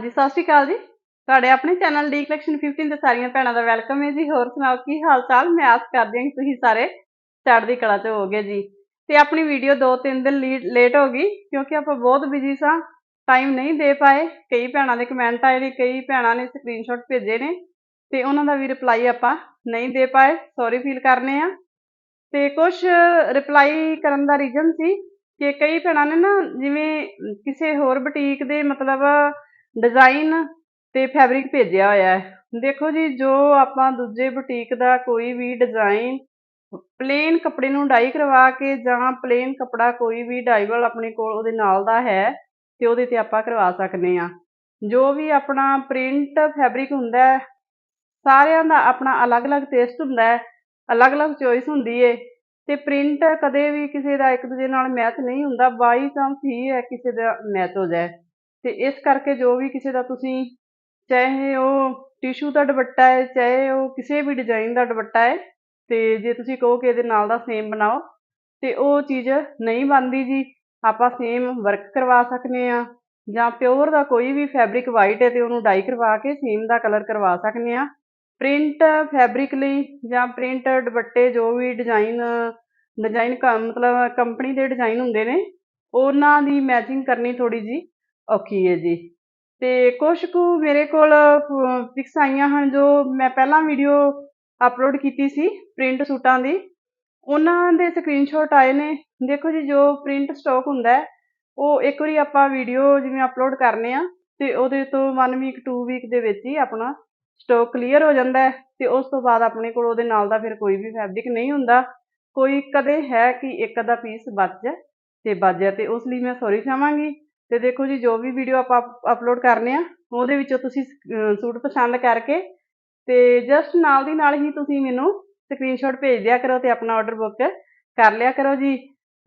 ਜੀ ਸਤਿ ਸ਼੍ਰੀ ਅਕਾਲ ਜੀ। ਤੁਹਾਡੇ ਆਪਣੇ ਚੈਨਲ ਡੀ ਕਲੈਕਸ਼ਨ 15 ਤੇ ਸਾਰੀਆਂ ਭੈਣਾਂ ਦਾ ਵੈਲਕਮ ਹੈ ਜੀ। ਹੋਰ ਸੁਣਾਓ, ਕੀ ਹਾਲ ਚਾਲ ਮੈਂ ਆਸ ਕਰਦੀ ਹਾਂ ਕਿ ਤੁਸੀਂ ਸਾਰੇ ਚੜ੍ਹਦੀ ਕਲਾ 'ਚ ਹੋਵੋਗੇ ਜੀ। ਤੇ ਆਪਣੀ ਵੀਡੀਓ ਦੋ ਤਿੰਨ ਦਿਨ ਲੇਟ ਹੋ ਗਈ, ਕਿਉਂਕਿ ਆਪਾਂ ਬਹੁਤ ਬਿਜ਼ੀ ਸਾਂ ਟਾਈਮ ਨਹੀਂ ਦੇ ਪਾਏ। ਕਈ ਭੈਣਾਂ ਦੇ ਕਮੈਂਟ ਆਏ ਨੇ ਕਈ ਭੈਣਾਂ ਨੇ ਸਕਰੀਨਸ਼ਾਟ ਭੇਜੇ ਨੇ, ਤੇ ਉਹਨਾਂ ਦਾ ਵੀ ਰਿਪਲਾਈ ਆਪਾਂ ਨਹੀਂ ਦੇ ਪਾਏ। ਸੌਰੀ ਫੀਲ ਕਰਨੇ ਆ। ਤੇ ਕੁਝ ਰਿਪਲਾਈ ਕਰਨ ਦਾ ਰੀਜ਼ਨ ਸੀ ਕਿ ਕਈ ਭੈਣਾਂ ਨੇ ਨਾ, ਜਿਵੇਂ ਕਿਸੇ ਹੋਰ ਬੁਟੀਕ ਦੇ ਮਤਲਬ ਡਿਜ਼ਾਈਨ ਤੇ ਫੈਬਰਿਕ ਭੇਜਿਆ ਹੋਇਆ ਹੈ। ਦੇਖੋ ਜੀ, ਜੋ ਆਪਾਂ ਦੂਜੇ ਬੁਟੀਕ ਦਾ ਕੋਈ ਵੀ ਡਿਜ਼ਾਈਨ ਪਲੇਨ ਕੱਪੜੇ ਨੂੰ ਡਾਈ ਕਰਵਾ ਕੇ ਜਾਂ ਪਲੇਨ ਕੱਪੜਾ ਕੋਈ ਵੀ ਡਾਈਵਲ ਆਪਣੇ ਕੋਲ ਉਹਦੇ ਨਾਲ ਦਾ ਹੈ ਤੇ ਉਹਦੇ ਤੇ ਆਪਾਂ ਕਰਵਾ ਸਕਦੇ ਆ ਜੋ ਵੀ ਆਪਣਾ ਪ੍ਰਿੰਟ ਫੈਬਰਿਕ ਹੁੰਦਾ ਹੈ, ਸਾਰਿਆਂ ਦਾ ਆਪਣਾ ਅਲੱਗ-ਅਲੱਗ ਟੇਸਟ ਹੁੰਦਾ ਹੈ, ਅਲੱਗ-ਅਲੱਗ ਚੋਇਸ ਹੁੰਦੀ ਏ ਤੇ ਪ੍ਰਿੰਟ ਕਦੇ ਵੀ ਕਿਸੇ ਦਾ ਇੱਕ ਦੂਜੇ ਨਾਲ ਮੈਚ ਨਹੀਂ ਹੁੰਦਾ ਬਾਈ ਚਾਂਸ ਹੀ ਹੈ ਕਿਸੇ ਦਾ ਮੈਚ ਹੋ ਜਾਏ। ਤੇ ਇਸ ਕਰਕੇ ਜੋ ਵੀ ਕਿਸੇ ਦਾ ਤੁਸੀਂ ਚਾਹੇ ਉਹ ਟਿਸ਼ੂ ਦਾ ਦੁਪੱਟਾ ਹੈ, ਚਾਹੇ ਉਹ ਕਿਸੇ ਵੀ ਡਿਜ਼ਾਈਨ ਦਾ ਦੁਪੱਟਾ ਹੈ, ਤੇ ਜੇ ਤੁਸੀਂ ਕਹੋ ਕਿ ਇਹਦੇ ਨਾਲ ਦਾ ਸੇਮ ਬਣਾਓ, ਤੇ ਉਹ ਚੀਜ਼ ਨਹੀਂ ਬਣਦੀ ਜੀ, ਆਪਾਂ ਸੇਮ ਵਰਕ ਕਰਵਾ ਸਕਨੇ ਆ ਜਾਂ ਪਿਓਰ ਦਾ ਕੋਈ ਵੀ ਫੈਬਰਿਕ ਵਾਈਟ ਹੈ ਤੇ ਉਹਨੂੰ ਡਾਈ ਕਰਵਾ ਕੇ ਸੇਮ ਦਾ ਕਲਰ ਕਰਵਾ ਸਕਨੇ ਆ ਪ੍ਰਿੰਟ ਫੈਬਰਿਕ ਲਈ ਜਾਂ ਪ੍ਰਿੰਟ ਦੁਪੱਟੇ ਜੋ ਵੀ ਡਿਜ਼ਾਈਨ ਡਿਜ਼ਾਈਨ ਮਤਲਬ ਕੰਪਨੀ ਦੇ ਡਿਜ਼ਾਈਨ ਹੁੰਦੇ ਨੇ, ਉਹਨਾਂ ਦੀ ਮੈਚਿੰਗ ਕਰਨੀ ਥੋੜੀ ਜੀ ਔਖੀ ਹੈ ਜੀ। ਤੇ ਕੁਝ ਕੁ ਮੇਰੇ ਕੋਲ ਪਿਕਸ ਆਈਆਂ ਹਨ ਜੋ ਮੈਂ ਪਹਿਲਾਂ ਵੀਡੀਓ ਅਪਲੋਡ ਕੀਤੀ ਸੀ ਪ੍ਰਿੰਟ ਸੂਟਾਂ ਦੀ। ਉਹਨਾਂ ਦੇ ਸਕਰੀਨਸ਼ਾਟ ਆਏ ਨੇ। ਦੇਖੋ ਜੀ, ਜੋ ਪ੍ਰਿੰਟ ਸਟਾਕ ਹੁੰਦਾ ਹੈ, ਉਹ ਇੱਕ ਵਾਰੀ ਆਪਾਂ ਵੀਡੀਓ ਜਿਵੇਂ ਅਪਲੋਡ ਕਰਨੇ ਆ, ਤੇ ਉਹਦੇ ਤੋਂ 1 ਵੀਕ 2 ਵੀਕ ਦੇ ਵਿੱਚ ਹੀ ਆਪਣਾ ਸਟਾਕ ਕਲੀਅਰ ਹੋ ਜਾਂਦਾ ਹੈ, ਤੇ ਉਸ ਤੋਂ ਬਾਅਦ ਆਪਣੇ ਕੋਲ ਉਹਦੇ ਨਾਲ ਦਾ ਫਿਰ ਕੋਈ ਵੀ ਫੈਬਰਿਕ ਨਹੀਂ ਹੁੰਦਾ। ਕੋਈ ਕਦੇ ਹੈ ਕਿ ਇੱਕ ਅੱਧਾ ਪੀਸ ਬਚ ਜਾ ਤੇ ਬਚ ਜਾ ਤੇ ਉਸ ਲਈ ਮੈਂ ਸੌਰੀ ਚਾਹਾਂਗੀ। ਤੇ ਦੇਖੋ ਜੀ, ਜੋ ਵੀ ਵੀਡੀਓ ਆਪਾਂ ਅਪਲੋਡ ਕਰਨੇ ਆ, ਉਹਦੇ ਵਿੱਚੋਂ ਤੁਸੀਂ ਸੂਟ ਪਸੰਦ ਕਰਕੇ ਤੇ ਜਸਟ ਨਾਲ ਦੀ ਨਾਲ ਹੀ ਤੁਸੀਂ ਮੈਨੂੰ ਸਕਰੀਨਸ਼ਾਟ ਭੇਜ ਦਿਆ ਕਰੋ ਤੇ ਆਪਣਾ ਆਰਡਰ ਬੁੱਕ ਕਰ ਲਿਆ ਕਰੋ ਜੀ।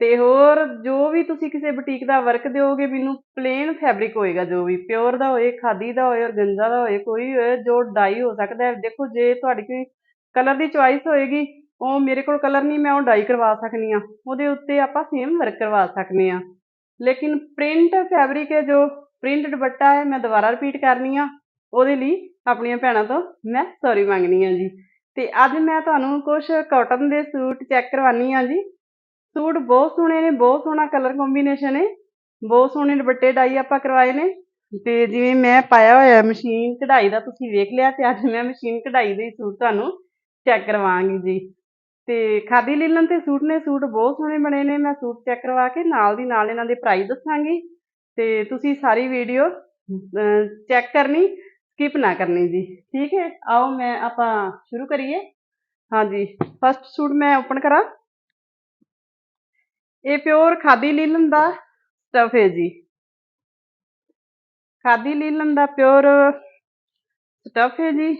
ਤੇ ਹੋਰ ਜੋ ਵੀ ਤੁਸੀਂ ਕਿਸੇ ਬੁਟੀਕ ਦਾ ਵਰਕ ਦਿਓਗੇ, ਮੈਨੂੰ ਪਲੇਨ ਫੈਬਰਿਕ ਹੋਏਗਾ ਜੋ ਵੀ ਪਿਓਰ ਦਾ ਹੋਏ, ਖਾਦੀ ਦਾ ਹੋਏ ਔਰ ਗੰਜਾ ਦਾ ਹੋਏ, ਕੋਈ ਹੋਏ, ਜੋ ਡਾਈ ਹੋ ਸਕਦਾ ਹੈ। ਦੇਖੋ, ਜੇ ਤੁਹਾਡੀ ਕੋਈ ਕਲਰ ਦੀ ਚੁਆਇਸ ਹੋਏਗੀ, ਉਹ ਮੇਰੇ ਕੋਲ ਕਲਰ ਨਹੀਂ, ਮੈਂ ਉਹ ਡਾਈ ਕਰਵਾ ਸਕਨੀ ਆ ਉਹਦੇ ਉੱਤੇ ਆਪਾਂ ਸੇਮ ਵਰਕ ਕਰਵਾ ਸਕਨੇ ਆ ਲੇਕਿਨ ਪ੍ਰਿੰਟ ਫੈਬਰਿਕ ਹੈ ਜੋ ਪ੍ਰਿੰਟ ਦੁਪੱਟਾ ਹੈ, ਮੈਂ ਦੁਬਾਰਾ ਰਿਪੀਟ ਕਰਨੀ ਆ। ਉਹਦੇ ਲਈ ਆਪਣੀਆਂ ਭੈਣਾਂ ਤੋਂ ਮੈਂ ਸੌਰੀ ਮੰਗਣੀ ਆ ਜੀ। ਤੇ ਅੱਜ ਮੈਂ ਤੁਹਾਨੂੰ ਕੁਝ ਕਾਟਨ ਦੇ ਸੂਟ ਚੈੱਕ ਕਰਵਾਨੀ ਆ ਜੀ। ਸੂਟ ਬਹੁਤ ਸੋਹਣੇ ਨੇ, ਬਹੁਤ ਸੋਹਣਾ ਕਲਰ ਕੰਬੀਨੇਸ਼ਨ ਹੈ ਬਹੁਤ ਸੋਹਣੇ ਦੁਪੱਟੇ ਡਾਈ ਆਪਾਂ ਕਰਵਾਏ ਨੇ। ਤੇ ਜਿਵੇਂ ਮੈਂ ਪਾਇਆ ਹੋਇਆ ਮਸ਼ੀਨ ਕਢਾਈ ਦਾ ਤੁਸੀਂ ਵੇਖ ਲਿਆ ਤੇ ਅੱਜ ਮੈਂ ਮਸ਼ੀਨ ਕਢਾਈ ਦੇ ਸੂਟ ਤੁਹਾਨੂੰ ਚੈੱਕ ਕਰਵਾਵਾਂਗੀ ਜੀ। ਤੇ ਖਾਦੀ ਲੀਲਨ ਤੇ ਸੂਟ ਨੇ, ਸੂਟ ਬਹੁਤ ਸੋਹਣੇ ਬਣੇ ਨੇ, ਮੈਂ ਸੂਟ ਚੈੱਕ ਕਰਵਾ ਕੇ ਨਾਲ ਦੀ ਨਾਲ ਇਹਨਾਂ ਦੇ ਪ੍ਰਾਈਸ ਦੱਸਾਂਗੀ। ਤੇ ਤੁਸੀਂ ਸਾਰੀ ਵੀਡੀਓ ਚੈੱਕ ਕਰਨੀ ਸਕਿਪ ਨਾ ਕਰਨੀ ਜੀ। ਠੀਕ ਹੈ? ਆਓ ਮੈਂ, ਆਪਾਂ ਸ਼ੁਰੂ ਕਰੀਏ। ਹਾਂਜੀ ਫਸਟ ਸੂਟ ਮੈਂ ਓਪਨ ਕਰਾਂ। ਇਹ ਪਿਓਰ ਖਾਦੀ ਲੀਲਨ ਦਾ ਸਟਫ ਹੈ ਜੀ। ਖਾਦੀ ਲੀਲਨ ਦਾ ਪਿਓਰ ਸਟਫ ਹੈ ਜੀ।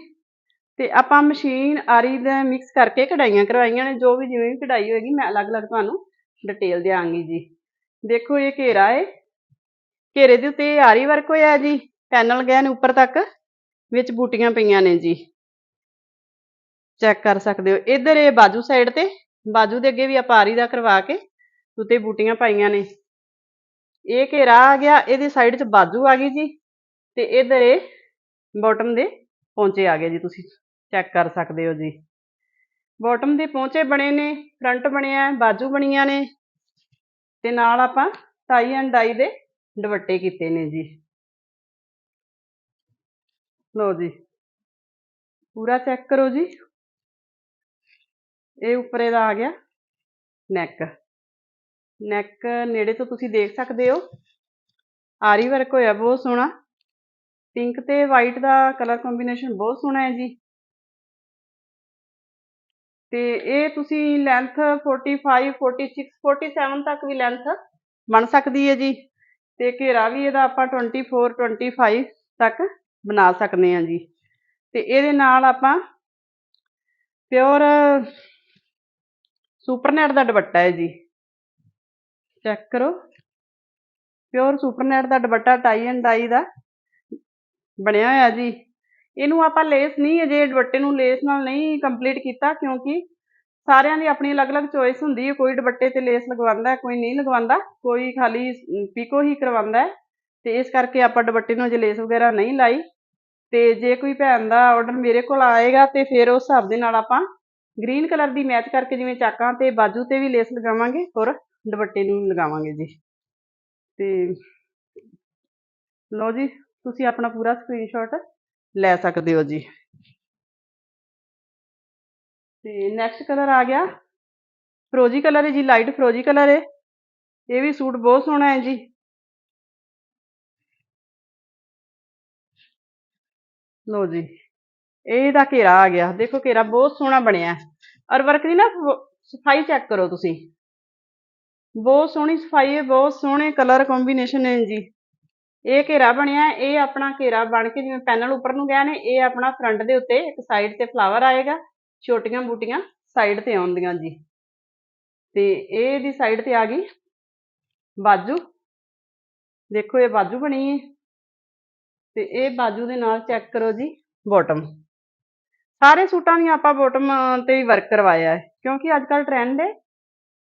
ਤੇ ਆਪਾਂ ਮਸ਼ੀਨ ਆਰੀ ਦਾ ਮਿਕਸ ਕਰਕੇ ਕਢਾਈਆਂ ਕਰਵਾਈਆਂ ਨੇ, ਜੋ ਵੀ ਜਿਵੇਂ ਵੀ ਕਢਾਈ ਹੋਏਗੀ, ਮੈਂ ਅਲੱਗ-ਅਲੱਗ ਤੁਹਾਨੂੰ ਡਿਟੇਲ ਦਿਆਂਗੀ ਜੀ। ਦੇਖੋ ਇਹ ਘੇਰਾ ਹੈ ਘੇਰੇ ਦੇ ਉੱਤੇ ਆਰੀ ਵਰਕ ਹੋਇਆ ਜੀ ਪੈਨਲ ਗਏ ਨੇ ਉੱਪਰ ਤੱਕ, ਵਿੱਚ ਬੂਟੀਆਂ ਪਈਆਂ ਨੇ ਜੀ। ਚੈੱਕ ਕਰ ਸਕਦੇ ਹੋ। ਇਧਰ ਇਹ ਬਾਜੂ ਸਾਈਡ ਤੇ, ਬਾਜੂ ਦੇ ਅੱਗੇ ਵੀ ਆਪਾਂ ਆਰੀ ਦਾ ਕਰਵਾ ਕੇ ਉੱਤੇ ਬੂਟੀਆਂ ਪਾਈਆਂ ਨੇ। ਇਹ ਘੇਰਾ ਆ ਗਿਆ, ਇਹਦੀ ਸਾਈਡ 'ਚ ਬਾਜੂ ਆ ਗਈ ਜੀ, ਤੇ ਇਧਰ ਇਹ ਬਾਟਮ ਦੇ ਪਹੁੰਚੇ ਆ ਗਏ ਜੀ ਤੁਸੀਂ। ਚੈੱਕ ਕਰ ਸਕਦੇ ਹੋ ਜੀ। ਬਾਟਮ ਦੇ ਪੌਂਚੇ ਬਣੇ ਨੇ ਫਰੰਟ ਬਣਿਆ, ਬਾਜੂ ਬਣੀਆਂ ਨੇ ਤੇ ਨਾਲ ਆਪਾਂ ਟਾਈ ਐਂਡ ਡਾਈ ਦੇ ਦੁਪੱਟੇ ਕੀਤੇ ਨੇ ਜੀ। ਲਓ ਜੀ, ਪੂਰਾ ਚੈੱਕ ਕਰੋ ਜੀ। ਇਹ ਉੱਪਰੇ ਦਾ ਆ ਗਿਆ ਨੈਕ ਨੈਕ ਨੇੜੇ ਤੋਂ ਤੁਸੀਂ ਦੇਖ ਸਕਦੇ ਹੋ। ਆਰੀ ਵਰਕ ਹੋਇਆ, ਬਹੁਤ ਸੋਹਣਾ। ਪਿੰਕ ਤੇ ਵਾਈਟ ਦਾ ਕਲਰ ਕੰਬੀਨੇਸ਼ਨ ਬਹੁਤ ਸੋਹਣਾ ਹੈ ਜੀ। ਤੇ ਇਹ ਤੁਸੀਂ ਲੈਂਥ 45 46 47 ਤੱਕ ਵੀ ਲੈਂਥ ਬਣ ਸਕਦੀ ਹੈ ਜੀ। ਤੇ ਘੇਰਾ ਵੀ ਇਹਦਾ ਆਪਾਂ 24 25 ਤੱਕ ਬਣਾ ਸਕਨੇ ਆ ਜੀ। ਤੇ ਇਹਦੇ ਨਾਲ ਆਪਾਂ ਪਿਓਰ ਸੁਪਰਨੈਟ ਦਾ ਦੁਪੱਟਾ ਹੈ ਜੀ। ਚੈੱਕ ਕਰੋ। ਪਿਓਰ ਸੁਪਰਨੈਟ ਦਾ ਦੁਪੱਟਾ ਟਾਈ ਐਂਡ ਡਾਈ ਦਾ ਬਣਿਆ ਹੋਇਆ ਜੀ। ਇਹਨੂੰ ਆਪਾਂ ਲੇਸ ਨਹੀਂ, ਅਜੇ ਦੁਪੱਟੇ ਨੂੰ ਲੇਸ ਨਾਲ ਨਹੀਂ ਕੰਪਲੀਟ ਕੀਤਾ, ਕਿਉਂਕਿ ਸਾਰਿਆਂ ਦੀ ਆਪਣੀ ਅਲੱਗ-ਅਲੱਗ ਚੋਇਸ ਹੁੰਦੀ ਹੈ। ਕੋਈ ਦੁਪੱਟੇ ਤੇ ਲੇਸ ਲਗਵਾਉਂਦਾ ਕੋਈ ਨਹੀਂ ਲਗਵਾਉਂਦਾ। ਕੋਈ ਖਾਲੀ ਪੀਕੋ ਹੀ ਕਰਵਾਉਂਦਾ ਤੇ ਇਸ ਕਰਕੇ ਆਪਾਂ ਦੁਪੱਟੇ ਨੂੰ ਅਜੇ ਲੇਸ ਵਗੈਰਾ ਨਹੀਂ ਲਾਈ। ਤੇ ਜੇ ਕੋਈ ਭੈਣ ਦਾ ਆਰਡਰ ਮੇਰੇ ਕੋਲ ਆਏਗਾ, ਤੇ ਫਿਰ ਉਸ ਹਿਸਾਬ ਦੇ ਨਾਲ ਆਪਾਂ ਗ੍ਰੀਨ ਕਲਰ ਦੀ ਮੈਚ ਕਰਕੇ ਜਿਵੇਂ ਚਾਕਾਂ ਤੇ ਬਾਜੂ ਤੇ ਵੀ ਲੇਸ ਲਗਾਵਾਂਗੇ ਔਰ ਦੁਪੱਟੇ ਨੂੰ ਲਗਾਵਾਂਗੇ ਜੀ। ਤੇ ਲਓ ਜੀ, ਤੁਸੀਂ ਆਪਣਾ ਪੂਰਾ ਸਕਰੀਨਸ਼ਾਟ ਲੈ ਸਕਦੇ ਹੋ ਜੀ। ਤੇ ਨੈਕਸਟ ਕਲਰ ਆ ਗਿਆ। ਫਰੋਜੀ ਕਲਰ ਹੈ ਜੀ ਲਾਈਟ ਫਰੋਜੀ ਕਲਰ ਹੈ ਇਹ ਵੀ ਸੂਟ ਬਹੁਤ ਸੋਹਣਾ ਹੈ ਜੀ। ਲਓ ਜੀ ਇਹਦਾ ਘੇਰਾ ਆ ਗਿਆ। ਦੇਖੋ ਘੇਰਾ ਬਹੁਤ ਸੋਹਣਾ ਬਣਿਆ। ਔਰ ਵਰਕ ਦੀ ਨਾ ਸਫ਼ਾਈ ਚੈੱਕ ਕਰੋ ਤੁਸੀਂ। ਬਹੁਤ ਸੋਹਣੀ ਸਫ਼ਾਈ ਹੈ ਬਹੁਤ ਸੋਹਣੇ ਕਲਰ ਕੰਬੀਨੇਸ਼ਨ ਹੈ ਜੀ। ਇਹ ਘੇਰਾ ਬਣਿਆ, ਇਹ ਆਪਣਾ ਘੇਰਾ ਬਣ ਕੇ ਜਿਵੇਂ ਪੈਨਲ ਉੱਪਰ ਨੂੰ ਗਿਆ ਨੇ, ਇਹ ਆਪਣਾ ਫਰੰਟ ਦੇ ਉੱਤੇ ਇੱਕ ਸਾਈਡ ਤੇ ਫਲਾਵਰ ਆਏਗਾ, ਛੋਟੀਆਂ ਬੂਟੀਆਂ ਸਾਈਡ ਤੇ ਆਉਂਦੀਆਂ ਜੀ। ਤੇ ਇਹ ਦੀ ਸਾਈਡ ਤੇ ਆ ਗਈ ਬਾਜੂ। ਦੇਖੋ ਇਹ ਬਾਜੂ ਬਣੀ ਹੈ। ਤੇ ਇਹ ਬਾਜੂ ਦੇ ਨਾਲ ਚੈੱਕ ਕਰੋ ਜੀ ਬਾਟਮ ਸਾਰੇ ਸੂਟਾਂ ਦੀਆਂ ਆਪਾਂ ਬਾਟਮ ਤੇ ਵੀ ਵਰਕ ਕਰਵਾਇਆ ਹੈ, ਕਿਉਂਕਿ ਅੱਜ ਕੱਲ ਟ੍ਰੈਂਡ ਹੈ।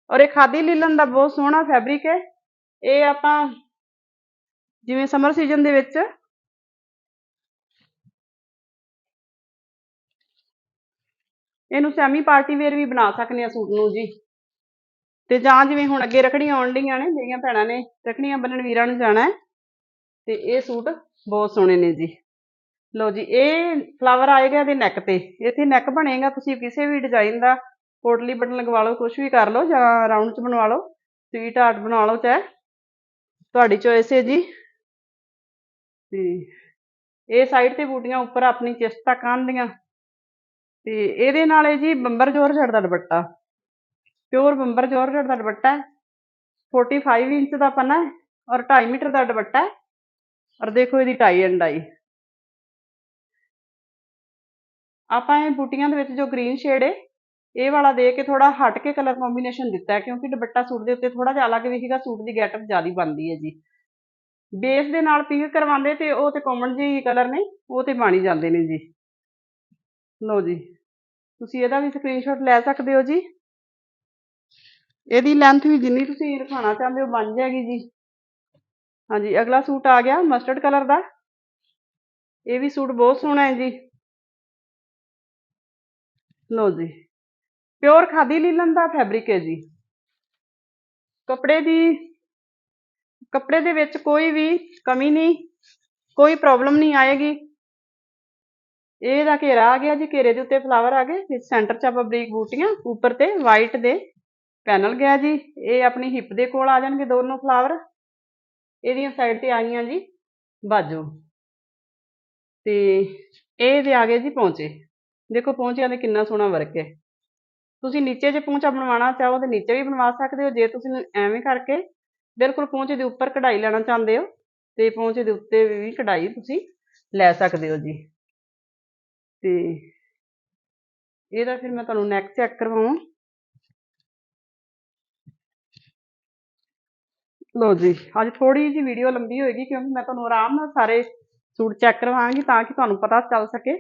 ਔਰ ਇਹ ਖਾਦੀ ਲੀਲਨ ਦਾ ਬਹੁਤ ਸੋਹਣਾ ਫੈਬਰਿਕ ਹੈ। ਇਹ ਆਪਾਂ ਜਿਵੇਂ ਸਮਰ ਸੀਜ਼ਨ ਦੇ ਵਿੱਚ ਇਹਨੂੰ ਸੈਮੀ ਪਾਰਟੀ ਵੇਅਰ ਵੀ ਬਣਾ ਸਕਦੇ ਆ ਸੂਟ ਨੂੰ ਜੀ। ਤੇ ਜਾਂ ਜਿਵੇਂ ਹੁਣ ਅੱਗੇ ਰਖੜੀਆਂ ਆਉਣ ਡੀਆਂ ਨੇ ਜਿਹੜੀਆਂ ਭੈਣਾਂ ਨੇ ਰਖੜੀਆਂ ਬੰਨਣ ਵੀਰਾਂ ਨੂੰ ਜਾਣਾ ਹੈ, ਤੇ ਇਹ ਸੂਟ ਬਹੁਤ ਸੋਹਣੇ ਨੇ ਜੀ। ਲਓ ਜੀ, ਇਹ ਫਲਾਵਰ ਆਏਗਾ ਇਹਦੇ ਨੈਕ ਤੇ। ਇੱਥੇ ਨੈਕ ਬਣੇਗਾ, ਤੁਸੀਂ ਕਿਸੇ ਵੀ ਡਿਜ਼ਾਈਨ ਦਾ ਪੋਟਲੀ ਬਟਨ ਲਗਵਾ ਲਓ ਕੁਝ ਵੀ ਕਰ ਲਓ ਜਾਂ ਰਾਉਂਡ ਚ ਬਣਵਾ ਲਓ, ਸਵੀਟ ਹਾਰਟ ਬਣਾ ਲਓ ਚਾਹੇ। ਤੁਹਾਡੀ ਚੋਇਸ ਹੈ ਜੀ। ਤੇ ਇਹ ਸਾਈਡ ਤੇ ਬੂਟੀਆਂ ਉੱਪਰ ਆਪਣੀ ਚਿਸ਼ਤਾ ਤੱਕ ਆਉਂਦੀਆਂ। ਤੇ ਇਹਦੇ ਨਾਲ ਇਹ ਜੀ ਬੰਬਰ ਜੋਰਜਟ ਦਾ ਦੁਪੱਟਾ। ਪਿਓਰ ਬੰਬਰ ਜੋਰਜਟ ਦਾ ਦੁਪੱਟਾ ਹੈ। 45 ਇੰਚ ਦਾ ਪਨਾ ਔਰ 2.5 ਮੀਟਰ ਦਾ ਦੁਪੱਟਾ ਹੈ। ਔਰ ਦੇਖੋ ਇਹਦੀ ਟਾਈ ਐਂਡ ਡਾਈ ਆਪਾਂ ਇਹ ਬੂਟੀਆਂ ਦੇ ਵਿੱਚ ਜੋ ਗ੍ਰੀਨ ਸ਼ੇਡ ਹੈ ਇਹ ਵਾਲਾ ਦੇ ਕੇ ਥੋੜਾ ਹਟ ਕੇ ਕਲਰ ਕੰਬੀਨੇਸ਼ਨ ਦਿੱਤਾ ਹੈ ਕਿਉਂਕਿ ਦੁਪੱਟਾ ਸੂਟ ਦੇ ਉੱਤੇ ਥੋੜਾ ਜਿਹਾ ਅਲੱਗ ਵਿਖੇਗਾ ਸੂਟ ਦੀ ਗੈਟਅਪ ਜ਼ਿਆਦਾ ਬਣਦੀ ਹੈ ਜੀ। ਬੇਸ ਦੇ ਨਾਲ ਪਿੰਕ ਕਰਵਾਉਂਦੇ ਤੇ ਉਹ ਤੇ ਕਾਮਨ ਜਿਹੀ ਕਲਰ ਨੇ, ਉਹ ਤੇ ਬਣ ਜਾਂਦੇ ਨੇ ਜੀ। ਲਓ ਜੀ, ਤੁਸੀਂ ਇਹਦਾ ਵੀ ਸਕਰੀਨਸ਼ਾਟ ਲੈ ਸਕਦੇ ਹੋ ਜੀ। ਇਹਦੀ ਲੈਂਥ ਵੀ ਜਿੰਨੀ ਤੁਸੀਂ ਰਖਾਉਣਾ ਚਾਹੁੰਦੇ ਹੋ ਬਣ ਜਾਏਗੀ ਜੀ। ਹਾਂਜੀ, ਅਗਲਾ ਸੂਟ ਆ ਗਿਆ ਮਸਟਰਡ ਕਲਰ ਦਾ। ਇਹ ਵੀ ਸੂਟ ਬਹੁਤ ਸੋਹਣਾ ਹੈ ਜੀ। ਲਓ ਜੀ ਪਿਓਰ ਖਾਦੀ ਲੀਲਨ ਦਾ ਫੈਬਰਿਕ ਹੈ ਜੀ। ਕੱਪੜੇ ਦੀ ਕੱਪੜੇ ਦੇ ਵਿੱਚ ਕੋਈ ਵੀ ਕਮੀ ਨਹੀਂ, ਕੋਈ ਪ੍ਰੋਬਲਮ ਨਹੀਂ ਆਏਗੀ। ਇਹਦਾ ਘੇਰਾ ਆ ਗਿਆ ਜੀ, ਘੇਰੇ ਦੇ ਉੱਤੇ ਫਲਾਵਰ ਆ ਗਏ ਵਿੱਚ ਸੈਂਟਰ 'ਚ ਆਪਾਂ ਬਰੀਕ ਬੂਟੀਆਂ, ਉੱਪਰ ਤੇ ਵਾਈਟ ਦੇ ਪੈਨਲ ਗਿਆ ਜੀ। ਇਹ ਆਪਣੀ ਹਿੱਪ ਦੇ ਕੋਲ ਆ ਜਾਣਗੇ ਦੋਨੋਂ ਫਲਾਵਰ ਇਹਦੀਆਂ ਸਾਈਡ ਤੇ ਆਈਆਂ ਜੀ ਬਾਜੂ। ਤੇ ਇਹ ਦੇ ਆ ਗਏ ਜੀ ਪੌਂਚੇ। ਦੇਖੋ ਪੌਂਚਿਆਂ ਦੇ ਕਿੰਨਾ ਸੋਹਣਾ ਵਰਕ ਹੈ। ਤੁਸੀਂ ਨੀਚੇ ਜੇ ਪੌਂਚਾ ਬਣਵਾਉਣਾ ਚਾਹੋ ਤੇ ਨੀਚੇ ਵੀ ਬਣਵਾ ਸਕਦੇ ਹੋ, ਜੇ ਤੁਸੀਂ ਐਵੇਂ ਕਰਕੇ ਬਿਲਕੁਲ ਪੌਂਚੇ ਦੇ ਉੱਪਰ ਕਢਾਈ ਲੈਣਾ ਚਾਹੁੰਦੇ ਹੋ ਤੇ ਪੌਂਚੇ ਦੇ ਉੱਤੇ ਵੀ ਕਢਾਈ ਤੁਸੀਂ ਲੈ ਸਕਦੇ ਹੋ ਜੀ। ਤੇ ਇਹਦਾ ਫਿਰ ਮੈਂ ਤੁਹਾਨੂੰ ਨੈਕ ਚੈੱਕ ਕਰਵਾਵਾਂ ਲੋ ਜੀ, ਅੱਜ ਥੋੜੀ ਜਿਹੀ ਵੀਡੀਓ ਲੰਬੀ ਹੋਏਗੀ ਕਿਉਂਕਿ ਮੈਂ ਤੁਹਾਨੂੰ ਆਰਾਮ ਨਾਲ ਸਾਰੇ ਸੂਟ ਚੈੱਕ ਕਰਵਾਵਾਂਗੀ ਤਾਂ ਕਿ ਤੁਹਾਨੂੰ ਪਤਾ ਚੱਲ ਸਕੇ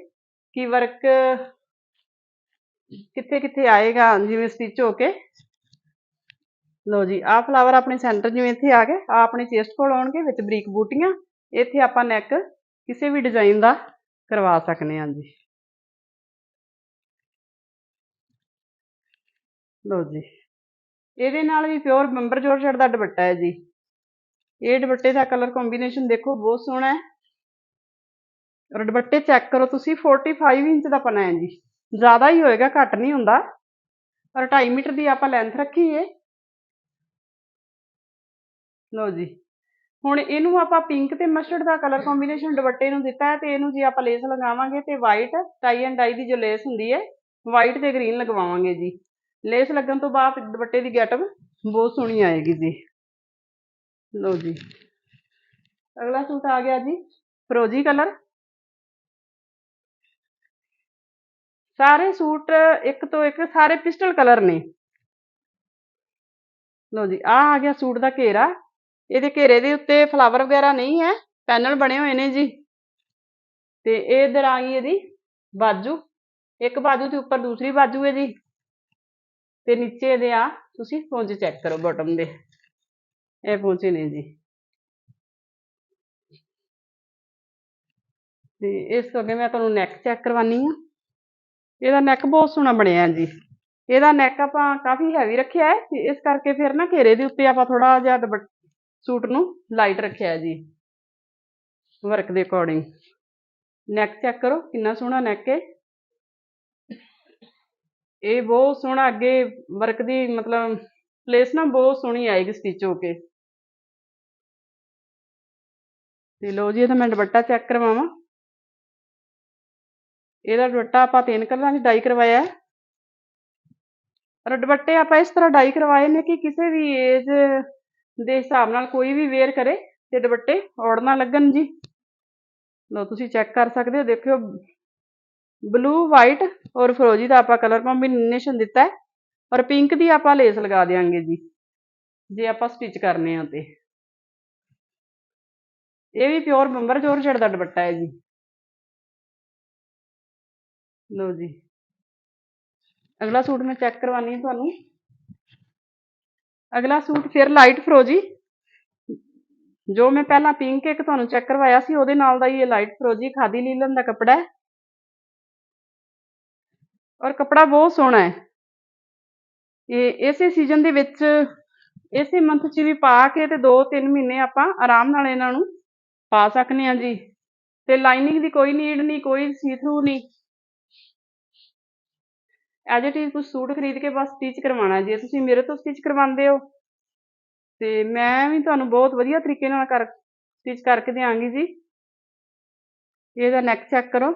ਕਿ ਵਰਕ ਕਿੱਥੇ ਕਿੱਥੇ ਆਏਗਾ, ਜਿਵੇਂ ਸਟਿਚ ਹੋ ਕੇ। ਲੋ ਜੀ, ਆਹ ਫਲਾਵਰ ਆਪਣੇ ਸੈਂਟਰ ਜਿਵੇਂ ਇੱਥੇ ਆ ਗਏ ਆ ਆਪਣੇ ਚੇਸਟ ਕੋਲ ਆਉਣਗੇ, ਵਿੱਚ ਬਰੀਕ ਬੂਟੀਆਂ, ਇੱਥੇ ਆਪਾਂ ਨੈਕ ਕਿਸੇ ਵੀ ਡਿਜ਼ਾਈਨ ਦਾ ਕਰਵਾ ਸਕਨੇ ਹਾਂ ਜੀ। ਲੋ ਜੀ, ਇਹਦੇ ਨਾਲ ਵੀ ਪਿਓਰ ਬੰਬਰ ਜੋਰ ਜੋਰਜਟ ਦਾ ਦੁਪੱਟਾ ਹੈ ਜੀ। ਇਹ ਦੁਪੱਟੇ ਦਾ ਕਲਰ ਕੰਬੀਨੇਸ਼ਨ ਦੇਖੋ, ਬਹੁਤ ਸੋਹਣਾ ਹੈ। ਔਰ ਦੁਪੱਟੇ ਚੈੱਕ ਕਰੋ ਤੁਸੀਂ 45 ਇੰਚ ਦਾ ਪਨਾ ਹੈ ਜੀ। ਜ਼ਿਆਦਾ ਹੀ ਹੋਏਗਾ, ਘੱਟ ਨਹੀਂ ਹੁੰਦਾ। ਔਰ 2.5 ਮੀਟਰ ਦੀ ਆਪਾਂ ਲੈਂਥ ਰੱਖੀ ਹੈ ਲਓ ਜੀ। ਹੁਣ ਇਹਨੂੰ ਆਪਾਂ ਪਿੰਕ ਤੇ ਮਸਟਰਡ ਦਾ ਕਲਰ ਕੰਬੀਨੇਸ਼ਨ ਦੁਪੱਟੇ ਨੂੰ ਦਿੱਤਾ ਹੈ ਤੇ ਇਹਨੂੰ ਜੇ ਆਪਾਂ ਲੇਸ ਲਗਾਵਾਂਗੇ ਤੇ ਵਾਈਟ ਟਾਈ ਐਂਡ ਡਾਈ ਦੀ ਜੋ ਲੇਸ ਹੁੰਦੀ ਹੈ ਵਾਈਟ ਤੇ ਗ੍ਰੀਨ ਲਗਵਾਵਾਂਗੇ ਜੀ। ਲੇਸ ਲੱਗਣ ਤੋਂ ਬਾਅਦ ਦੁਪੱਟੇ ਦੀ ਗੈਟਅਪ ਬਹੁਤ ਸੋਹਣੀ ਆਏਗੀ ਜੀ। ਲਓ ਜੀ। ਅਗਲਾ ਸੂਟ ਆ ਗਿਆ ਜੀ ਫਰੋਜੀ ਕਲਰ ਸਾਰੇ ਸੂਟ ਇੱਕ ਤੋਂ ਇੱਕ ਸਾਰੇ ਪਿਸਟਲ ਕਲਰ ਨੇ। ਲਓ ਜੀ ਆ ਆ ਗਿਆ ਸੂਟ ਦਾ ਘੇਰਾ। ਇਹਦੇ ਘੇਰੇ ਦੇ ਉੱਤੇ ਫਲਾਵਰ ਵਗੈਰਾ ਨਹੀਂ ਹੈ, ਪੈਨਲ ਬਣੇ ਹੋਏ ਨੇ ਜੀ। ਤੇ ਇਹ ਇਧਰ ਆ ਗਈ ਇਹਦੀ ਬਾਜੂ, ਇੱਕ ਬਾਜੂ ਦੇ ਉੱਪਰ ਦੂਸਰੀ ਬਾਜੂ ਹੈ ਜੀ। ਤੇ ਨੀਚੇ ਇਹਦੇ ਆ, ਤੁਸੀਂ ਪੌਂਚੇ ਚੈੱਕ ਕਰੋ ਬਾਟਮ ਦੇ। ਇਹ ਪੌਂਚੇ ਨੇ ਜੀ। ਤੇ ਇਸ ਤੋਂ ਅੱਗੇ ਮੈਂ ਤੁਹਾਨੂੰ ਨੈਕ ਚੈੱਕ ਕਰਵਾਨੀ ਆ। ਇਹਦਾ ਨੈਕ ਬਹੁਤ ਸੋਹਣਾ ਬਣਿਆ ਜੀ। ਇਹਦਾ ਨੈਕ ਆਪਾਂ ਕਾਫੀ ਹੈਵੀ ਰੱਖਿਆ ਹੈ, ਇਸ ਕਰਕੇ ਫਿਰ ਨਾ ਘੇਰੇ ਦੇ ਉੱਤੇ ਆਪਾਂ ਥੋੜਾ ਜਿਹਾ ਦੁਪੱਟ- ਸੂਟ ਨੂੰ ਲਾਈਟ ਰੱਖਿਆ ਹੈ ਜੀ। ਵਰਕ ਦੇ ਅਕੋਰਡਿੰਗ ਨੈਕ ਚੈੱਕ ਕਰੋ, ਕਿੰਨਾ ਸੋਹਣਾ ਨੈਕ ਹੈ। ਇਹ ਬਹੁਤ ਸੋਹਣਾ ਅੱਗੇ ਵਰਕ ਦੀ ਮਤਲਬ ਪਲੇਸ ਨਾ ਬਹੁਤ ਸੋਹਣੀ ਆਏਗੀ ਸਟਿਚ ਹੋ ਕੇ। ਤੇ ਲੋ ਜੀ, ਇਹਦਾ ਮੈਂ ਦੁਪੱਟਾ ਚੈੱਕ ਕਰਵਾਵਾਂ। ਇਹਦਾ ਦੁਪੱਟਾ ਆਪਾਂ ਤਿੰਨ ਕਲਰਾਂ ਦੀ ਡਾਈ ਕਰਵਾਇਆ ਹੈ। ਔਰ ਦੁਪੱਟੇ ਆਪਾਂ ਇਸ ਤਰ੍ਹਾਂ ਡਾਈ ਕਰਵਾਏ ਨੇ ਕਿ ਕਿਸੇ ਵੀ ਏਜ ਦੇ ਹਿਸਾਬ ਨਾਲ ਕੋਈ ਵੀ ਵੇਅਰ ਕਰੇ ਤੇ ਦੁਪੱਟੇ ਔੜ ਨਾ ਲੱਗਣ ਜੀ। ਲੋ ਤੁਸੀਂ ਚੈੱਕ ਕਰ ਸਕਦੇ ਹੋ, ਦੇਖਿਓ। ਬਲੂ ਵਾਈਟ ਔਰ ਫਰੋਜੀ ਦਾ ਆਪਾਂ ਕਲਰ ਕੰਬੀਨੇਸ਼ਨ ਦਿੱਤਾ ਹੈ ਔਰ ਪਿੰਕ ਦੀ ਆਪਾਂ ਲੇਸ ਲਗਾ ਦੇਾਂਗੇ ਜੀ, ਜੇ ਆਪਾਂ ਸਟਿਚ ਕਰਨੇ ਆ ਤੇ। ਇਹ ਵੀ ਪਿਓਰ ਬੰਬਰ ਜੋਰਜਟ ਦਾ ਦੁਪੱਟਾ ਹੈ ਜੀ। ਲੋ ਜੀ। ਅਗਲਾ ਸੂਟ ਮੈਂ ਚੈੱਕ ਕਰਵਾਨੀ ਹੈ ਤੁਹਾਨੂੰ। ਅਗਲਾ ਸੂਟ ਫਿਰ ਲਾਈਟ ਫਰੋਜੀ ਜੋ ਮੈਂ ਪਹਿਲਾਂ ਪਿੰਕ ਇੱਕ ਤੁਹਾਨੂੰ ਚੈੱਕ ਕਰਵਾਇਆ ਸੀ, ਉਹਦੇ ਨਾਲ ਦਾ ਹੀ ਇਹ ਲਾਈਟ ਫਰੋਜੀ ਖਾਦੀ ਲੀਲਨ ਦਾ ਕੱਪੜਾ ਹੈ। ਔਰ ਕੱਪੜਾ ਬਹੁਤ ਸੋਹਣਾ ਹੈ। ਇਹ ਇਸੇ ਸੀਜ਼ਨ ਦੇ ਵਿੱਚ, ਇਸੇ ਮੰਥ 'ਚ ਵੀ ਪਾ ਕੇ ਤੇ 2-3 ਮਹੀਨੇ ਆਪਾਂ ਆਰਾਮ ਨਾਲ ਇਹਨਾਂ ਨੂੰ ਪਾ ਸਕਨੇ ਆ ਜੀ। ਤੇ ਲਾਈਨਿੰਗ ਦੀ ਕੋਈ ਨੀਡ ਨਹੀਂ, ਕੋਈ ਸੀ ਥਰੂ ਨਹੀਂ। ਐਜ ਇਟ ਇਜ਼ ਤੁਸੀਂ ਸੂਟ ਖਰੀਦ ਕੇ ਬਸ ਸਟਿਚ ਕਰਵਾਉਣਾ ਜੇ ਤੁਸੀਂ ਮੇਰੇ ਤੋਂ ਸਟਿਚ ਕਰਵਾਉਂਦੇ ਹੋ। ਤੇ ਮੈਂ ਵੀ ਤੁਹਾਨੂੰ ਬਹੁਤ ਵਧੀਆ ਤਰੀਕੇ ਨਾਲ ਕਰ ਸਟਿਚ ਕਰਕੇ ਦਿਆਂਗੀ ਜੀ। ਇਹਦਾ ਨੈਕ ਚੈੱਕ ਕਰੋ।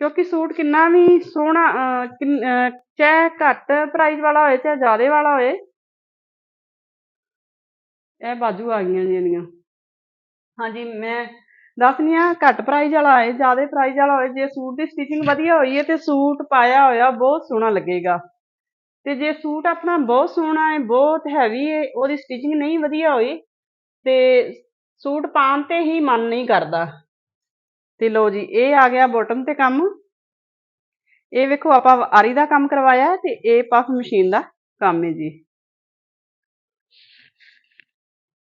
ਕਿਉਂਕਿ ਸੂਟ ਕਿੰਨਾ ਵੀ ਸੋਹਣਾ ਅਹ, ਚਾਹੇ ਘੱਟ ਪ੍ਰਾਈਸ ਵਾਲਾ ਹੋਏ ਚਾਹੇ ਜ਼ਿਆਦਾ ਵਾਲਾ ਹੋਏ ਇਹ ਬਾਜੂ ਆ ਗਈਆਂ ਜੀ ਇਹਦੀਆਂ। ਹਾਂਜੀ ਮੈਂ ਦੱਸਨੀ ਆ, ਘੱਟ ਪ੍ਰਾਈਜ਼ ਵਾਲਾ ਹੋਏ, ਜ਼ਿਆਦਾ ਪ੍ਰਾਈਜ਼ ਵਾਲਾ ਹੋਏ, ਜੇ ਸੂਟ ਦੀ ਸਟਿਚਿੰਗ ਵਧੀਆ ਹੋਈ ਹੈ ਤੇ ਸੂਟ ਪਾਇਆ ਹੋਇਆ ਬਹੁਤ ਸੋਹਣਾ ਲੱਗੇਗਾ। ਤੇ ਜੇ ਸੂਟ ਆਪਣਾ ਬਹੁਤ ਸੋਹਣਾ ਹੈ ਬਹੁਤ ਹੈਵੀ ਹੈ ਉਹਦੀ ਸਟਿਚਿੰਗ ਨਹੀਂ ਵਧੀਆ ਹੋਈ, ਤੇ ਸੂਟ ਪਾਉਣ ਤੇ ਹੀ ਮਨ ਨਹੀਂ ਕਰਦਾ। ਤੇ ਲੋ ਜੀ, ਇਹ ਆ ਗਿਆ ਬੋਟਮ ਤੇ ਕੰਮ। ਇਹ ਵੇਖੋ, ਆਪਾਂ ਆਰੀ ਦਾ ਕੰਮ ਕਰਵਾਇਆ ਤੇ ਇਹ ਪਫ ਮਸ਼ੀਨ ਦਾ ਕੰਮ ਹੈ ਜੀ।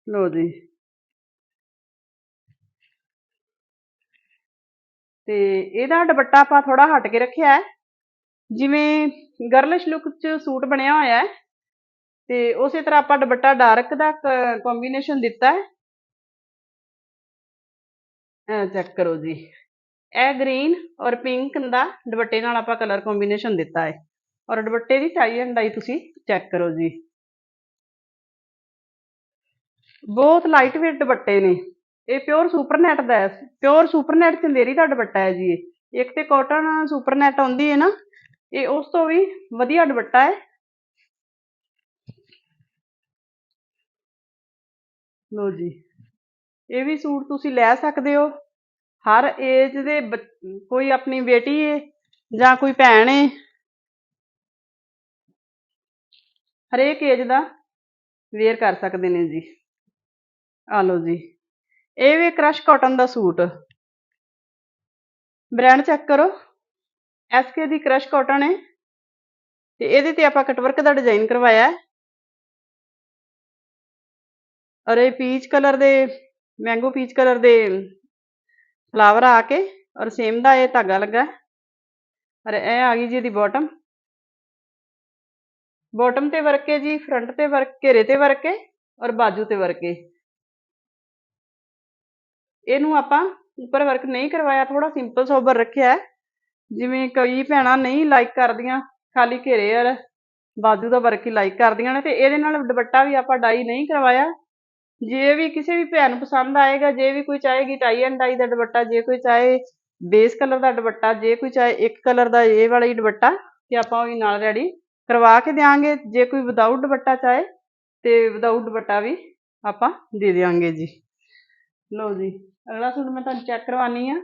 ਲੋ ਜੀ। ਤੇ ਇਹਦਾ ਦੁਪੱਟਾ ਆਪਾਂ ਥੋੜਾ ਹਟ ਕੇ ਰੱਖਿਆ ਹੈ। ਜਿਵੇਂ ਗਰਲਿਸ਼ ਲੁੱਕ 'ਚ ਸੂਟ ਬਣਿਆ ਹੋਇਆ ਹੈ। ਤੇ ਉਸੇ ਤਰ੍ਹਾਂ ਆਪਾਂ ਦੁਪੱਟਾ ਡਾਰਕ ਦਾ ਕੰਬੀਨੇਸ਼ਨ ਦਿੱਤਾ ਹੈ। ਚੈੱਕ ਕਰੋ ਜੀ। ਇਹ ਗ੍ਰੀਨ ਔਰ ਪਿੰਕ ਦਾ ਦੁਪੱਟੇ ਨਾਲ ਆਪਾਂ ਕਲਰ ਕੰਬੀਨੇਸ਼ਨ ਦਿੱਤਾ ਹੈ। ਔਰ ਦੁਪੱਟੇ ਦੀ ਟਾਈ ਐਂਡ ਡਾਈ ਤੁਸੀਂ ਚੈੱਕ ਕਰੋ ਜੀ। ਬਹੁਤ ਲਾਈਟ ਵੇਟ ਦੁਪੱਟੇ ਨੇ। ਇਹ ਪਿਓਰ ਸੁਪਰਨੈਟ ਦਾ ਹੈ। ਪਿਓਰ ਸੁਪਰਨੈਟ ਚੰਦੇਰੀ ਦਾ ਦੁਪੱਟਾ ਹੈ ਜੀ ਇਹ। ਇੱਕ ਤੇ ਕਾਟਨ ਸੁਪਰਨੈਟ ਆਉਂਦੀ ਹੈ ਨਾ, ਇਹ ਉਸ ਤੋਂ ਵੀ ਵਧੀਆ ਦੁਪੱਟਾ ਹੈ। ਲੋ ਜੀ, ਇਹ ਵੀ ਸੂਟ ਤੁਸੀਂ ਲੈ ਸਕਦੇ ਹੋ। ਹਰ ਏਜ ਦੇ ਕੋਈ ਆਪਣੀ ਬੇਟੀ ਹੈ ਜਾਂ ਕੋਈ ਭੈਣ ਹੈ ਹਰੇਕ ਏਜ ਦਾ ਵੇਅਰ ਕਰ ਸਕਦੇ ਨੇ ਜੀ। ਆ ਲਓ ਜੀ। ਇਹ ਵੀ ਕ੍ਰਸ਼ ਕਾਟਨ ਦਾ ਸੂਟ। ਬ੍ਰਾਂਡ ਚੈੱਕ ਕਰੋ। ਐਸਕੇ ਦੀ ਕ੍ਰਸ਼ ਕਾਟਨ ਹੈ। ਤੇ ਇਹਦੇ ਤੇ ਆਪਾਂ ਕਟਵਰਕ ਦਾ ਡਿਜ਼ਾਈਨ ਕਰਵਾਇਆ ਹੈ। ਔਰ ਇਹ ਪੀਚ ਕਲਰ ਦੇ ਮੈਂਗੋ ਪੀਚ ਕਲਰ ਦੇ ਫਲਾਵਰ ਆ ਕੇ, ਔਰ ਸੇਮ ਦਾ ਇਹ ਧਾਗਾ ਲੱਗਾ ਔਰ ਇਹ ਆ ਗਈ ਜੀ ਇਹਦੀ ਬਾਟਮ ਬਾਟਮ ਤੇ ਵਰਕ ਹੈ ਜੀ ਫਰੰਟ ਤੇ ਵਰਕ ਘੇਰੇ ਤੇ ਵਰਕ ਹੈ, ਔਰ ਬਾਜੂ ਤੇ ਵਰਕ ਹੈ। ਇਹਨੂੰ ਆਪਾਂ ਉੱਪਰ ਵਰਕ ਨਹੀਂ ਕਰਵਾਇਆ ਥੋੜਾ ਸਿੰਪਲ ਸੋਬਰ ਰੱਖਿਆ ਜਿਵੇਂ ਕਈ ਭੈਣਾਂ ਨਹੀਂ ਲਾਈਕ ਕਰਦੀਆਂ, ਖਾਲੀ ਘੇਰੇ ਔਰ ਬਾਜੂ ਦਾ ਵਰਕ ਹੀ ਲਾਈਕ ਕਰਦੀਆਂ ਨੇ ਤੇ ਇਹਦੇ ਨਾਲ ਦੁਪੱਟਾ ਵੀ ਆਪਾਂ ਡਾਈ ਨਹੀਂ ਕਰਵਾਇਆ। ਜੇ ਵੀ ਕਿਸੇ ਵੀ ਭੈਣ ਨੂੰ ਪਸੰਦ ਆਏਗਾ, ਜੇ ਵੀ ਕੋਈ ਚਾਹੇਗੀ ਟਾਈ ਐਂਡ ਡਾਈ ਦਾ ਦੁਪੱਟਾ, ਜੇ ਕੋਈ ਚਾਹੇ ਬੇਸ ਕਲਰ ਦਾ ਦੁਪੱਟਾ, ਜੇ ਕੋਈ ਚਾਹੇ ਇੱਕ ਕਲਰ ਦਾ ਇਹ ਵਾਲਾ ਹੀ ਦੁਪੱਟਾ, ਤੇ ਆਪਾਂ ਉਹ ਵੀ ਨਾਲ ਰੈਡੀ ਕਰਵਾ ਕੇ ਦਿਆਂਗੇ। ਜੇ ਕੋਈ ਵਿਦਆਊਟ ਦੁਪੱਟਾ ਚਾਹੇ, ਤੇ ਵਿਦਆਊਟ ਦੁਪੱਟਾ ਵੀ ਆਪਾਂ ਦੇ ਦਿਆਂਗੇ ਜੀ। ਲਓ ਜੀ। ਅਗਲਾ ਸੂਟ ਮੈਂ ਤੁਹਾਨੂੰ ਚੈੱਕ ਕਰਵਾਨੀ ਆ।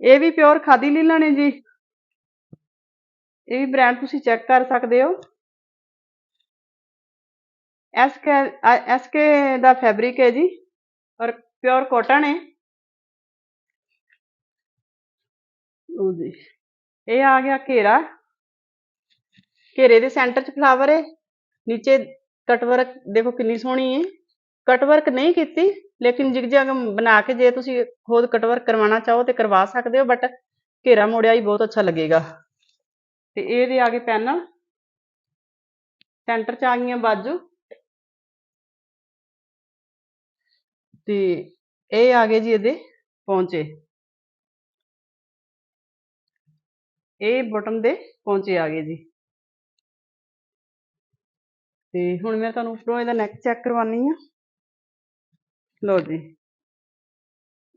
ਇਹ ਵੀ ਪਿਓਰ ਖਾਦੀ ਲੀਲਨ ਹੈ ਜੀ। ਇਹ ਵੀ ਬ੍ਰਾਂਡ ਤੁਸੀਂ ਚੈੱਕ ਕਰ ਸਕਦੇ ਹੋ। ਐਸਕੇ ਐਸਕੇ ਦਾ ਫੈਬਰਿਕ ਹੈ ਜੀ ਔਰ ਪਿਓਰ ਕਾਟਨ ਹੈ। ਲਓ ਜੀ, ਇਹ ਆ ਗਿਆ ਘੇਰਾ। ਘੇਰੇ ਦੇ ਸੈਂਟਰ 'ਚ ਫਲਾਵਰ ਹੈ। ਨੀਚੇ ਕਟਵਰਕ ਦੇਖੋ ਕਿੰਨੀ ਸੋਹਣੀ ਹੈ। ਕਟ ਵਰਕ ਨਹੀਂ ਕੀਤੀ, ਲੇਕਿਨ ਜਿਗ ਜਗ ਬਣਾ ਕੇ ਜੇ ਤੁਸੀਂ ਖੁਦ ਕਟ ਵਰਕ ਕਰਵਾਉਣਾ ਚਾਹੋ ਤੇ ਕਰਵਾ ਸਕਦੇ ਹੋ ਬਟ ਘੇਰਾ ਮੋੜਿਆ ਹੀ ਬਹੁਤ ਅੱਛਾ ਲੱਗੇਗਾ। ਤੇ ਇਹਦੇ ਆ ਗਏ ਪੈਨਲ ਸੈਂਟਰ ਚ ਆ ਗਈਆਂ ਬਾਜੂ। ਤੇ ਇਹ ਆ ਗਏ ਜੀ ਇਹਦੇ ਪੌਂਚੇ। ਇਹ ਬਟਨ ਦੇ ਪੌਂਚੇ ਆ ਗਏ ਜੀ। ਤੇ ਹੁਣ ਮੈਂ ਤੁਹਾਨੂੰ ਉੱਪਰੋਂ ਇਹਦਾ ਨੈਕ ਚੈੱਕ ਕਰਵਾਨੀ ਆ ਲੋ ਜੀ।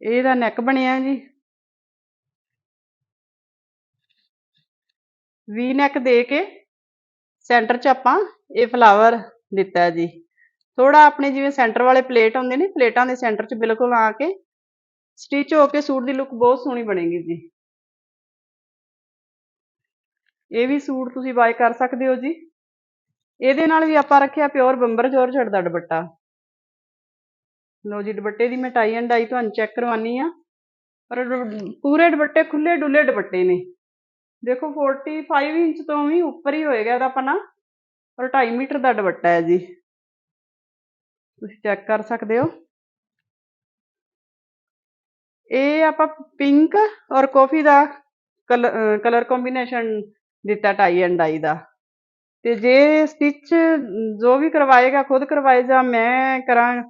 ਇਹਦਾ ਨੈਕ ਬਣਿਆ ਜੀ। ਵੀ ਨੈਕ ਦੇ ਕੇ ਸੈਂਟਰ 'ਚ ਆਪਾਂ ਇਹ ਫਲਾਵਰ ਦਿੱਤਾ ਜੀ। ਥੋੜਾ ਆਪਣੇ ਜਿਵੇਂ ਸੈਂਟਰ ਵਾਲੇ ਪਲੇਟ ਹੁੰਦੇ ਨੇ ਪਲੇਟਾਂ ਦੇ ਸੈਂਟਰ 'ਚ ਬਿਲਕੁਲ ਆ ਕੇ ਸਟਿਚ ਹੋ ਕੇ ਸੂਟ ਦੀ ਲੁੱਕ ਬਹੁਤ ਸੋਹਣੀ ਬਣੇਗੀ ਜੀ। ਇਹ ਵੀ ਸੂਟ ਤੁਸੀਂ ਬਾਏ ਕਰ ਸਕਦੇ ਹੋ ਜੀ। ਇਹਦੇ ਨਾਲ ਵੀ ਆਪਾਂ ਰੱਖਿਆ ਪਿਓਰ ਬੰਬਰ ਜੋਰਜਟ ਦਾ ਦੁਪੱਟਾ। ਲਓ ਜੀ, ਦੁਪੱਟੇ ਦੀ ਮੈਂ ਟਾਈ ਐਂਡ ਡਾਈ ਤੁਹਾਨੂੰ ਚੈੱਕ ਕਰਵਾਨੀ ਆ ਪਰ ਪੂਰੇ ਦੁਪੱਟੇ ਖੁੱਲੇ ਡੁੱਲੇ ਦੁਪੱਟੇ ਨੇ। ਦੇਖੋ 45 ਇੰਚ ਤੋਂ ਵੀ ਉੱਪਰ ਹੀ ਹੋਏਗਾ ਇਹਦਾ ਪਨਾ ਔਰ 2.5 ਮੀਟਰ ਦਾ ਦੁਪੱਟਾ ਹੈ ਜੀ। ਤੁਸੀਂ ਚੈੱਕ ਕਰ ਸਕਦੇ ਹੋ। ਇਹ ਆਪਾਂ ਪਿੰਕ ਔਰ ਕਾਫੀ ਦਾ ਕਲਰ ਕੰਬੀਨੇਸ਼ਨ ਦਿੱਤਾ ਟਾਈ ਐਂਡ ਡਾਈ ਦਾ। ਤੇ ਜੇ ਸਟਿਚ ਜੋ ਵੀ ਕਰਵਾਏਗਾ, ਖੁਦ ਕਰਵਾਏ ਜਾਂ ਮੈਂ ਕਰਾਂ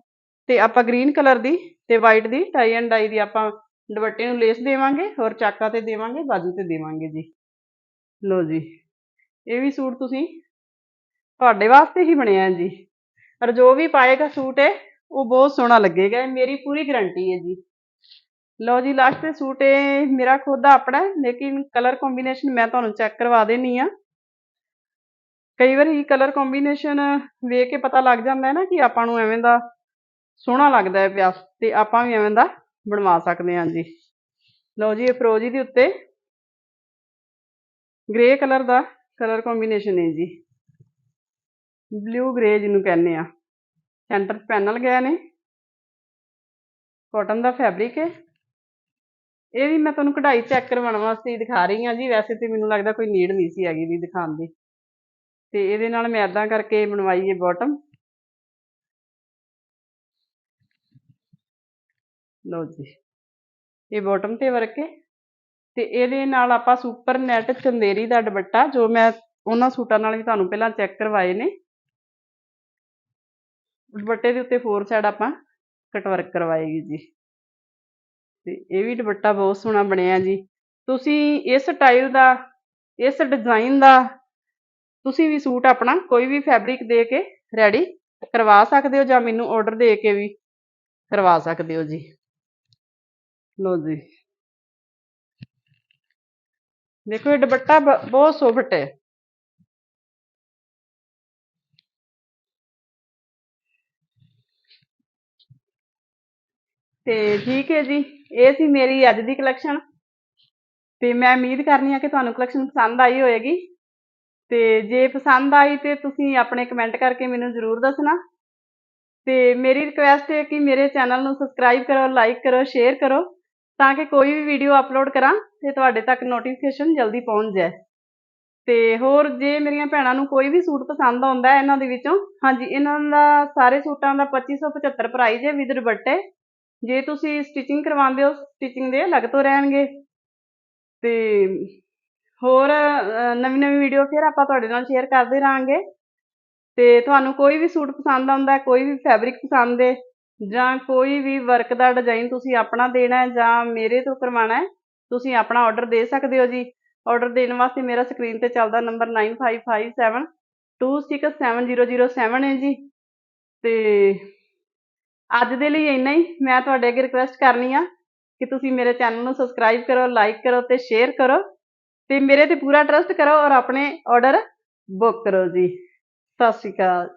ਤੇ ਆਪਾਂ ਗ੍ਰੀਨ ਕਲਰ ਦੀ ਤੇ ਵਾਈਟ ਦੀ ਟਾਈ ਐਂਡ ਡਾਈ ਦੀ ਆਪਾਂ ਦੁਪੱਟੇ ਨੂੰ ਲੇਸ ਦੇਵਾਂਗੇ ਔਰ ਚਾਕਾ ਤੇ ਦੇਵਾਂਗੇ, ਬਾਜੂ ਤੇ ਦੇਵਾਂਗੇ ਜੀ। ਲਓ ਜੀ, ਇਹ ਵੀ ਸੂਟ ਤੁਸੀਂ ਤੁਹਾਡੇ ਵਾਸਤੇ ਹੀ ਬਣਿਆ ਹੈ ਜੀ। ਔਰ ਜੋ ਵੀ ਪਾਏਗਾ ਸੂਟ ਇਹ ਉਹ ਬਹੁਤ ਸੋਹਣਾ ਲੱਗੇਗਾ, ਇਹ ਮੇਰੀ ਪੂਰੀ ਗਾਰੰਟੀ ਹੈ ਜੀ। ਲਓ ਜੀ ਲਾਸਟ ਤੇ ਸੂਟ ਇਹ ਮੇਰਾ ਖੁਦ ਦਾ ਆਪਣਾ ਹੈ, ਲੇਕਿਨ ਕਲਰ ਕੰਬੀਨੇਸ਼ਨ ਮੈਂ ਤੁਹਾਨੂੰ ਚੈੱਕ ਕਰਵਾ ਦੇਣੀ ਆ ਕਈ ਵਾਰੀ ਕਲਰ ਕੰਬੀਨੇਸ਼ਨ ਵੇਖ ਕੇ ਪਤਾ ਲੱਗ ਜਾਂਦਾ ਹੈ ਨਾ ਕਿ ਆਪਾਂ ਨੂੰ ਐਵੇਂ ਦਾ ਸੋਹਣਾ ਲੱਗਦਾ ਹੈ ਪਿਆ ਤੇ ਆਪਾਂ ਵੀ ਐਵੇਂ ਦਾ ਬਣਵਾ ਸਕਦੇ ਹਾਂ ਜੀ। ਲਓ ਜੀ, ਇਹ ਫਰੋਜੀ ਦੇ ਉੱਤੇ ਗ੍ਰੇ ਕਲਰ ਦਾ ਕਲਰ ਕੰਬੀਨੇਸ਼ਨ ਹੈ ਜੀ। ਬਲੂ ਗ੍ਰੇ ਜਿਹਨੂੰ ਕਹਿੰਦੇ ਆ ਸੈਂਟਰ ਪੈਨਲ ਗਿਆ ਨੇ। ਕਾਟਨ ਦਾ ਫੈਬਰਿਕ ਹੈ। ਇਹ ਵੀ ਮੈਂ ਤੁਹਾਨੂੰ ਕਢਾਈ ਚੈੱਕ ਕਰਵਾਉਣ ਵਾਸਤੇ ਦਿਖਾ ਰਹੀ ਹਾਂ ਜੀ। ਵੈਸੇ ਤੇ ਮੈਨੂੰ ਲੱਗਦਾ ਕੋਈ ਨੀਡ ਨਹੀਂ ਸੀ ਹੈਗੀ ਵੀ ਦਿਖਾਉਣ ਦੀ। ਤੇ ਇਹਦੇ ਨਾਲ ਮੈਂ ਇਦਾਂ ਕਰਕੇ ਬਣਵਾਈ ਹੈ ਬਾਟਮ ਲਓ ਜੀ। ਇਹ ਬਾਟਮ ਤੇ ਵਰਕ ਹੈ ਤੇ ਇਹਦੇ ਨਾਲ ਆਪਾਂ ਸੁਪਰ ਨੈਟ ਚੰਦੇਰੀ ਦਾ ਦੁਪੱਟਾ, ਜੋ ਮੈਂ ਉਹਨਾਂ ਸੂਟਾਂ ਨਾਲ ਵੀ ਤੁਹਾਨੂੰ ਪਹਿਲਾਂ ਚੈੱਕ ਕਰਵਾਏ ਨੇ। ਦੁਪੱਟੇ ਦੇ ਉੱਤੇ ਫੋਰ ਸਾਈਡ ਆਪਾਂ ਕਟ ਵਰਕ ਕਰਵਾਏਗੀ ਜੀ। ਤੇ ਇਹ ਵੀ ਦੁਪੱਟਾ ਬਹੁਤ ਸੋਹਣਾ ਬਣਿਆ ਜੀ। ਤੁਸੀਂ ਇਸ ਸਟਾਈਲ ਦਾ, ਇਸ ਡਿਜ਼ਾਈਨ ਦਾ ਤੁਸੀਂ ਵੀ ਸੂਟ ਆਪਣਾ ਕੋਈ ਵੀ ਫੈਬਰਿਕ ਦੇ ਕੇ ਰੈਡੀ ਕਰਵਾ ਸਕਦੇ ਹੋ ਜਾਂ ਮੈਨੂੰ ਆਰਡਰ ਦੇ ਕੇ ਵੀ ਕਰਵਾ ਸਕਦੇ ਹੋ ਜੀ। ਲਓ ਜੀ। ਦੇਖੋ ਇਹ ਦੁਪੱਟਾ ਬ- ਬਹੁਤ ਸੋਫਟ ਹੈ। ਤੇ ਠੀਕ ਹੈ ਜੀ, ਇਹ ਸੀ ਮੇਰੀ ਅੱਜ ਦੀ ਕਲੈਕਸ਼ਨ ਤੇ ਮੈਂ ਉਮੀਦ ਕਰਨੀ ਆ ਕਿ ਤੁਹਾਨੂੰ ਕਲੈਕਸ਼ਨ ਪਸੰਦ ਆਈ ਹੋਏਗੀ। ਤੇ ਜੇ ਪਸੰਦ ਆਈ ਤੇ ਤੁਸੀਂ ਆਪਣੇ ਕਮੈਂਟ ਕਰਕੇ ਮੈਨੂੰ ਜ਼ਰੂਰ ਦੱਸਣਾ। ਤੇ ਮੇਰੀ ਰਿਕੁਐਸਟ ਹੈ ਕਿ ਮੇਰੇ ਚੈਨਲ ਨੂੰ ਸਬਸਕ੍ਰਾਈਬ ਕਰੋ ਲਾਈਕ ਕਰੋ ਸ਼ੇਅਰ ਕਰੋ। ਤਾਂ ਕਿ ਕੋਈ ਵੀ ਵੀਡੀਓ ਅਪਲੋਡ ਕਰਾਂ ਤੇ ਤੁਹਾਡੇ ਤੱਕ ਨੋਟੀਫਿਕੇਸ਼ਨ ਜਲਦੀ ਪਹੁੰਚ ਜਾਏ। ਤੇ ਹੋਰ ਜੇ ਮੇਰੀਆਂ ਭੈਣਾਂ ਨੂੰ ਕੋਈ ਵੀ ਸੂਟ ਪਸੰਦ ਆਉਂਦਾ ਹੈ ਇਹਨਾਂ ਦੇ ਵਿੱਚੋਂ, ਹਾਂਜੀ, ਇਹਨਾਂ ਦਾ ਸਾਰੇ ਸੂਟਾਂ ਦਾ 2575 ਪ੍ਰਾਈਸ ਹੈ ਵਿਦ ਦੁਪੱਟੇ। ਜੇ ਤੁਸੀਂ ਸਟਿਚਿੰਗ ਕਰਵਾਉਂਦੇ ਹੋ ਸਟਿਚਿੰਗ ਦੇ ਅਲੱਗ ਤੋਂ ਰਹਿਣਗੇ। ਤੇ ਹੋਰ ਨਵੀਂ ਨਵੀਂ ਵੀਡੀਓ ਫਿਰ ਆਪਾਂ ਤੁਹਾਡੇ ਨਾਲ ਸ਼ੇਅਰ ਕਰਦੇ ਰਹਾਂਗੇ। ਤੇ ਤੁਹਾਨੂੰ ਕੋਈ ਵੀ ਸੂਟ ਪਸੰਦ ਆਉਂਦਾ ਕੋਈ ਵੀ ਫੈਬਰਿਕ ਪਸੰਦ ਹੈ ਜਾਂ ਕੋਈ ਵੀ ਵਰਕ ਦਾ ਡਿਜ਼ਾਈਨ ਤੁਸੀਂ ਆਪਣਾ ਦੇਣਾ ਹੈ ਜਾਂ ਮੇਰੇ ਤੋਂ ਕਰਵਾਉਣਾ ਹੈ, ਤੁਸੀਂ ਆਪਣਾ ਆਰਡਰ ਦੇ ਸਕਦੇ ਹੋ ਜੀ। ਆਰਡਰ ਦੇਣ ਵਾਸਤੇ ਮੇਰਾ ਸਕਰੀਨ ਤੇ ਚੱਲਦਾ ਨੰਬਰ 9557 267007 ਹੈ ਜੀ। ਤੇ ਅੱਜ ਦੇ ਲਈ ਇੰਨਾ ਹੀ। ਮੈਂ ਤੁਹਾਡੇ ਅੱਗੇ ਰਿਕੁਐਸਟ ਕਰਨੀ ਆ ਕਿ ਤੁਸੀਂ ਮੇਰੇ ਚੈਨਲ ਨੂੰ ਸਬਸਕ੍ਰਾਈਬ ਕਰੋ ਲਾਈਕ ਕਰੋ ਤੇ ਸ਼ੇਅਰ ਕਰੋ ਤੇ ਮੇਰੇ ਤੇ ਪੂਰਾ ਟਰਸਟ ਕਰੋ ਔਰ ਆਪਣੇ ਆਰਡਰ ਬੁੱਕ ਕਰੋ ਜੀ। ਸਤਿ ਸ਼੍ਰੀ ਅਕਾਲ।